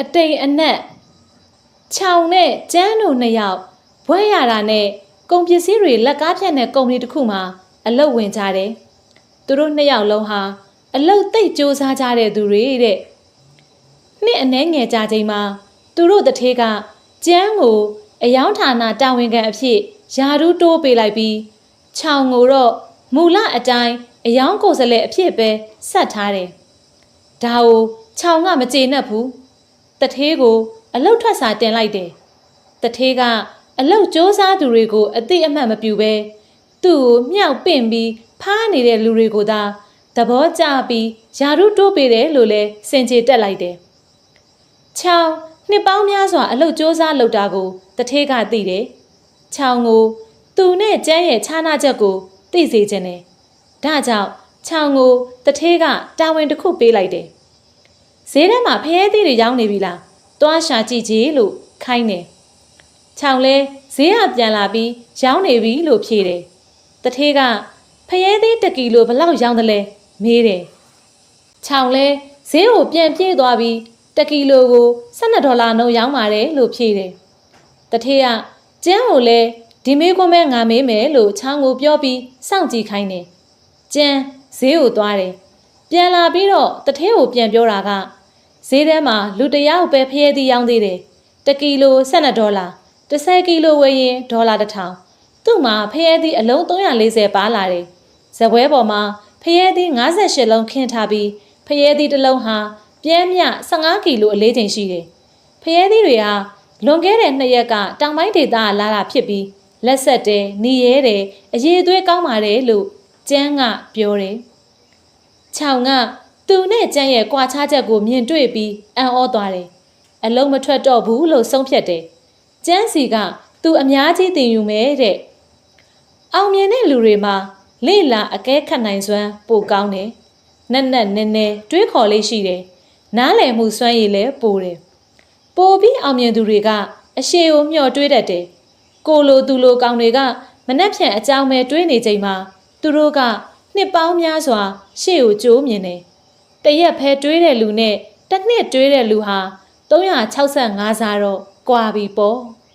အတိမ်အနက်ခြောင်နဲ့ကျန်းတို့နှစ်ယောက်ဘွဲရတာနဲ့ကုန်ပစ္စည်းတွေလက်ကားဖြတ်တဲ့ကုမ္ပဏီတစ်ခုမှာအလုပ်ဝင်ကြတယ်သူတို့နှစ်ယောက်လုံးဟာအလုပ်သိပ်စူးစမ်းကြတဲ့သူတွေတဲ့နှစ်အနှဲငယ်ကြာချိန်မှာသူတို့တထေးကကျန်းကိုအယောင်ဌာနတာဝန်ခံအဖြစ်ယာရူးတိုးပေးလိုက်ပြီးခြောင်ကိုတော့မူလအတိုင်းအယောင်ကိုယ်စားလှယ်အဖြစ်ပဲဆက်ထားတယ်။ဒါကိုခြောင်ကမကျေနပ်ဘူး။ တထေးကို အလုတ်ထွက်စာတင်လိုက်တယ်။တထေးကအလုတ်စ조사သူတွေကိုအသိအမှတ်မပြုဘဲသူ့ကိုမြောက်ပင့်ပြီးဖားနေတဲ့လူတွေကိုသာသဘောကျပြီးယာရုတိုးပေးတယ်လို့လဲစင်ကြေတက်လိုက်တယ်။ချောင်းနှစ်ပေါင်းများစွာအလုတ်စ조사လုပ်တာကိုတထေးကသိတယ်။ချောင်းကို သူနဲ့ကျန်းရဲ့ခြားနာချက်ကိုသိစေခြင်းတယ်။ဒါကြောင့်ချောင်းကိုတထေးကတာဝန်တစ်ခုပေးလိုက်တယ်။ ဈေးထဲမှာဖျဲသီးတွေရောင်းနေပြီလား။သွားရှာကြည့်ကြည့်လို့ခိုင်းတယ်။ချောင်းလဲဈေးကပြန်လာပြီးရောင်းနေပြီလို့ဖြေတယ်။တထေးကဖျဲသီးတစ်ကီလိုဘယ်လောက်ရောင်းသလဲမေးတယ်။ချောင်းလဲဈေးကိုပြန်ပြေးသွားပြီးတစ်ကီလိုကို12ဒေါ်လာနှုန်းရောင်းပါတယ်လို့ဖြေတယ်။တထေးကကျန်းကိုလဲဒီမေးခွန်းမဲငါမေးမယ်လို့ချောင်းကိုပြောပြီးစောင့်ကြည့်ခိုင်းတယ်။ကျန်းဈေးကိုသွားတယ်။ပြန်လာပြီးတော့တထေးကိုပြန်ပြောတာက ဈေးထဲမှာလူတစ်ယောက်ပဲဖျဲသီးရောင်းသေးတယ်။တစ်ကီလို12ဒေါ်လာ10ကီလိုဝယ်ရင်ဒေါ်လာ1000သူ့မှာဖျဲသီးအလုံး340ပါလာတယ်။ဇပွဲပေါ်မှာဖျဲသီး58လုံးခင်းထားပြီးဖျဲသီးတစ်လုံးဟာပြဲမြ15ကီလိုအလေးချိန်ရှိတယ်။ဖျဲသီးတွေဟာလွန်ခဲ့တဲ့နှစ်ရက်ကတောင်ပိုင်းဒေသကလာတာဖြစ်ပြီးလက်ဆက်တယ်၊နီရဲတယ်၊အရေးသွေးကောင်းပါတယ်လို့ကျန်းကပြောတယ်။ချောင်က သူနဲ့ကျန်းရဲ့ကြွာချချက်ကိုမြင်တွေ့ပြီးအံ့ဩသွားတယ်။အလုံးမထွက်တော့ဘူးလို့ဆုံးဖြတ်တယ်။ကျန်းစီကသူအများကြီးတင်ယူမယ်တဲ့။အောင်မြင်တဲ့လူတွေမှာလေလာအကဲခတ်နိုင်စွမ်းပိုကောင်းတယ်။နက်နက်နဲနဲတွေးခေါ်လေးရှိတယ်။နားလည်မှုစွမ်းရည်လည်းပိုတယ်။ပိုပြီးအောင်မြင်သူတွေကအရှိကိုမျှော်တွေးတတ်တယ်။ကိုလိုသူလိုကောင်တွေကမနှက်ဖြန်အကြောင်းပဲတွေးနေချိန်မှာသူတို့ကနှစ်ပေါင်းများစွာရှေ့ကိုကြိုးမြင်တယ်။ တရက်ဖဲတွေးတဲ့လူနဲ့တစ်နှစ်တွေးတဲ့လူဟာ365စားတော့ကွာပြီပေါ့။